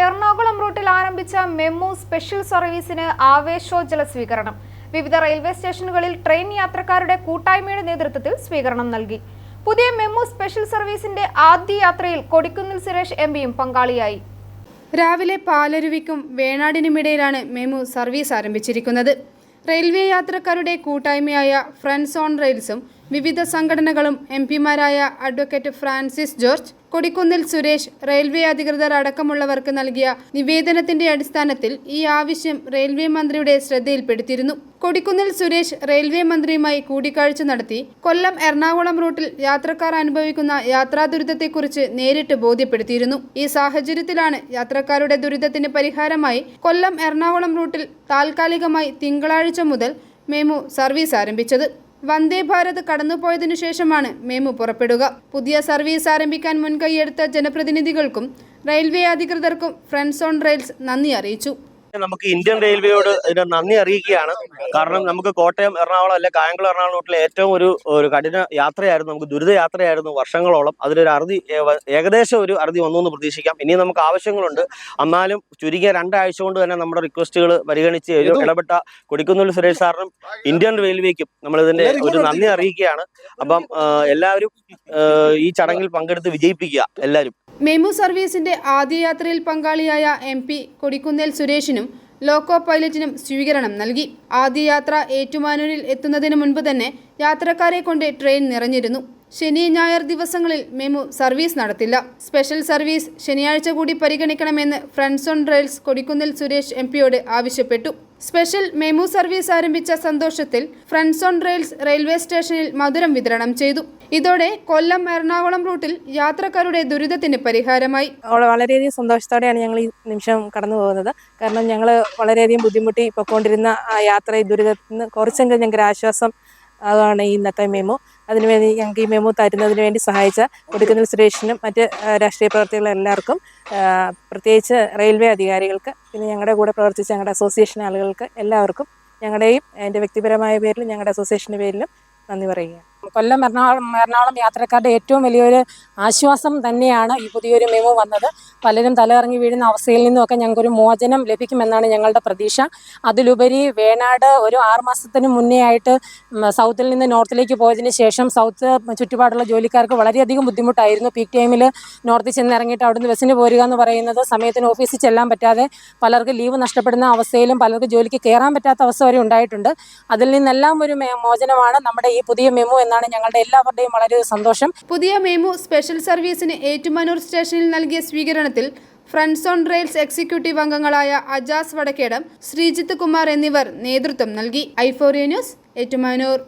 എറണാകുളം റൂട്ടിൽ ആരംഭിച്ച MEMU special സർവീസിന് ആവേശോജ്ജല സ്വീകരണം. വിവിധ റെയിൽവേ സ്റ്റേഷനുകളിൽ ട്രെയിൻ യാത്രക്കാരുടെ കൂട്ടായ്മയുടെ നേതൃത്വത്തിൽ സ്വീകരണം നൽകി. പുതിയ മെമു സ്പെഷ്യൽ സർവീസിന്റെ ആദ്യ യാത്രയിൽ കൊടിക്കുന്നിൽ സുരേഷ് എം പിയും പങ്കാളിയായി. രാവിലെ പാലരുവിക്കും വേണാടിനുമിടയിലാണ് മെമു സർവീസ് ആരംഭിച്ചിരിക്കുന്നത്. റെയിൽവേ യാത്രക്കാരുടെ കൂട്ടായ്മയായ ഫ്രണ്ട്സ് ഓൺ റെയിൽസും വിവിധ സംഘടനകളും എം പിമാരായ അഡ്വക്കേറ്റ് ഫ്രാൻസിസ് ജോർജ് കൊടിക്കുന്നിൽ സുരേഷ് റെയിൽവേ അധികൃതർ അടക്കമുള്ളവർക്ക് നൽകിയ നിവേദനത്തിന്റെ അടിസ്ഥാനത്തിൽ ഈ ആവശ്യം റെയിൽവേ മന്ത്രിയുടെ ശ്രദ്ധയിൽപ്പെടുത്തിയിരുന്നു. കൊടിക്കുന്നിൽ സുരേഷ് റെയിൽവേ മന്ത്രിയുമായി കൂടിക്കാഴ്ച നടത്തി കൊല്ലം എറണാകുളം റൂട്ടിൽ യാത്രക്കാർ അനുഭവിക്കുന്ന യാത്രാ ദുരിതത്തെക്കുറിച്ച് നേരിട്ട് ബോധ്യപ്പെടുത്തിയിരുന്നു. ഈ സാഹചര്യത്തിലാണ് യാത്രക്കാരുടെ ദുരിതത്തിന് പരിഹാരമായി കൊല്ലം എറണാകുളം റൂട്ടിൽ താൽക്കാലികമായി തിങ്കളാഴ്ച മുതൽ മെമു സർവീസ് ആരംഭിച്ചത്. വന്ദേ ഭാരത് കടന്നുപോയതിനു ശേഷമാണ് മെമു പുറപ്പെടുക. പുതിയ സർവീസ് ആരംഭിക്കാൻ മുൻകൈയെടുത്ത ജനപ്രതിനിധികൾക്കും റെയിൽവേ അധികൃതർക്കും ഫ്രണ്ട്സ് ഓൺ റെയിൽസ് നന്ദി അറിയിച്ചു. നമുക്ക് ഇന്ത്യൻ റെയിൽവേയോട് ഇതിന് നന്ദി അറിയിക്കുകയാണ്. കാരണം നമുക്ക് കോട്ടയം എറണാകുളം അല്ലെ കായംകുളം എറണാകുളം റൂട്ടിലെ ഏറ്റവും ഒരു ഒരു കഠിന യാത്രയായിരുന്നു. നമുക്ക് ദുരിത യാത്രയായിരുന്നു വർഷങ്ങളോളം. അതിലൊരു അറുതി ഏകദേശം ഒരു അറുതി വന്നു എന്ന് പ്രതീക്ഷിക്കാം. ഇനിയും നമുക്ക് ആവശ്യങ്ങളുണ്ട്. എന്നാലും ചുരുങ്ങിയ രണ്ടാഴ്ച കൊണ്ട് തന്നെ നമ്മുടെ റിക്വസ്റ്റുകൾ പരിഗണിച്ച് ഇടപെട്ട കൊടിക്കുന്നിൽ സുരേഷ് സാറിനും ഇന്ത്യൻ റെയിൽവേക്കും നമ്മൾ ഇതിന്റെ ഒരു നന്ദി അറിയിക്കുകയാണ്. അപ്പം എല്ലാവരും ഈ ചടങ്ങിൽ പങ്കെടുത്ത് വിജയിപ്പിക്കുക. എല്ലാവരും. മെമു സർവീസിന്റെ ആദ്യ യാത്രയിൽ പങ്കാളിയായ എം പി കൊടിക്കുന്നേൽ സുരേഷിനും ലോക്കോ പൈലറ്റിനും സ്വീകരണം നൽകി. ആദ്യ യാത്ര ഏറ്റുമാനൂരിൽ എത്തുന്നതിന് മുൻപ് തന്നെ യാത്രക്കാരെ കൊണ്ട് ട്രെയിൻ നിറഞ്ഞിരുന്നു. ശനി ഞായർ ദിവസങ്ങളിൽ മെമു സർവീസ് നടത്തില്ല. സ്പെഷ്യൽ സർവീസ് ശനിയാഴ്ച കൂടി പരിഗണിക്കണമെന്ന് friends on rails Kodikunnil Suresh M പിയോട് ആവശ്യപ്പെട്ടു. സ്പെഷ്യൽ മെമു സർവീസ് ആരംഭിച്ച സന്തോഷത്തിൽ ഫ്രണ്ട്സ് ഓൺ റെയിൽസ് റെയിൽവേ സ്റ്റേഷനിൽ മധുരം വിതരണം ചെയ്തു. ഇതോടെ കൊല്ലം എറണാകുളം റൂട്ടിൽ യാത്രക്കാരുടെ ദുരിതത്തിന് പരിഹാരമായി. വളരെയധികം സന്തോഷത്തോടെയാണ് ഞങ്ങൾ ഈ നിമിഷം കടന്നു പോകുന്നത്. കാരണം ഞങ്ങൾ വളരെയധികം ബുദ്ധിമുട്ടി പോയിക്കൊണ്ടിരുന്ന ആ യാത്ര ദുരിതത്തിൽ നിന്ന് കുറച്ചെങ്കിലും ഞങ്ങൾക്ക് ആശ്വാസം അതാണ് ഇന്നത്തെ മെമു അതിനുവേണ്ടി ഞങ്ങൾക്ക് ഈ മെമു തരുന്നതിന് വേണ്ടി സഹായിച്ച കൊടുക്കുന്നിൽ സുരേഷിനും മറ്റ് രാഷ്ട്രീയ പ്രവർത്തികളും എല്ലാവർക്കും പ്രത്യേകിച്ച് റെയിൽവേ അധികാരികൾക്ക് പിന്നെ ഞങ്ങളുടെ കൂടെ പ്രവർത്തിച്ച ഞങ്ങളുടെ അസോസിയേഷൻ ആളുകൾക്ക് എല്ലാവർക്കും ഞങ്ങളുടെയും എന്റെ വ്യക്തിപരമായ പേരിലും ഞങ്ങളുടെ അസോസിയേഷന്റെ പേരിലും നന്ദി പറയുകയാണ്. കൊല്ലം എറണാകുളം എറണാകുളം യാത്രക്കാരുടെ ഏറ്റവും വലിയൊരു ആശ്വാസം തന്നെയാണ് ഈ പുതിയൊരു മെമു വന്നത്. പലരും തലകറങ്ങി വീഴുന്ന അവസ്ഥയിൽ നിന്നുമൊക്കെ ഞങ്ങൾക്കൊരു മോചനം ലഭിക്കുമെന്നാണ് ഞങ്ങളുടെ പ്രതീക്ഷ. അതിലുപരി വേണാട് ഒരു ആറുമാസത്തിന് മുന്നേ ആയിട്ട് സൗത്തിൽ നിന്ന് നോർത്തിലേക്ക് പോയതിന് ശേഷം സൗത്ത് ചുറ്റുപാടുള്ള ജോലിക്കാർക്ക് വളരെയധികം ബുദ്ധിമുട്ടായിരുന്നു. പീക്ക് ടൈമിൽ നോർത്തിൽ ചെന്ന് ഇറങ്ങിയിട്ട് അവിടുന്ന് ബസ്സിന് പോരുക എന്ന് പറയുന്നത് സമയത്തിന് ഓഫീസിൽ ചെല്ലാൻ പറ്റാതെ പലർക്ക് ലീവ് നഷ്ടപ്പെടുന്ന അവസ്ഥയിലും പലർക്ക് ജോലിക്ക് കയറാൻ പറ്റാത്ത അവസ്ഥ വരെ ഉണ്ടായിട്ടുണ്ട്. അതിൽ നിന്നെല്ലാം ഒരു മോചനമാണ് നമ്മുടെ ഈ പുതിയ മെമു എന്നാണ് ഞങ്ങളുടെ എല്ലാവരുടെയും വളരെ സന്തോഷം. പുതിയ മെമു സ്പെഷ്യൽ സർവീസിന് ഏറ്റുമാനൂർ സ്റ്റേഷനിൽ നൽകിയ സ്വീകരണത്തിൽ ഫ്രണ്ട്സ് ഓൺ റെയിൽസ് എക്സിക്യൂട്ടീവ് അംഗങ്ങളായ അജാസ് വടക്കേടം ശ്രീജിത്ത് കുമാർ എന്നിവർ നേതൃത്വം നൽകി. ഐഫോറിയ ന്യൂസ് ഏറ്റുമാനൂർ.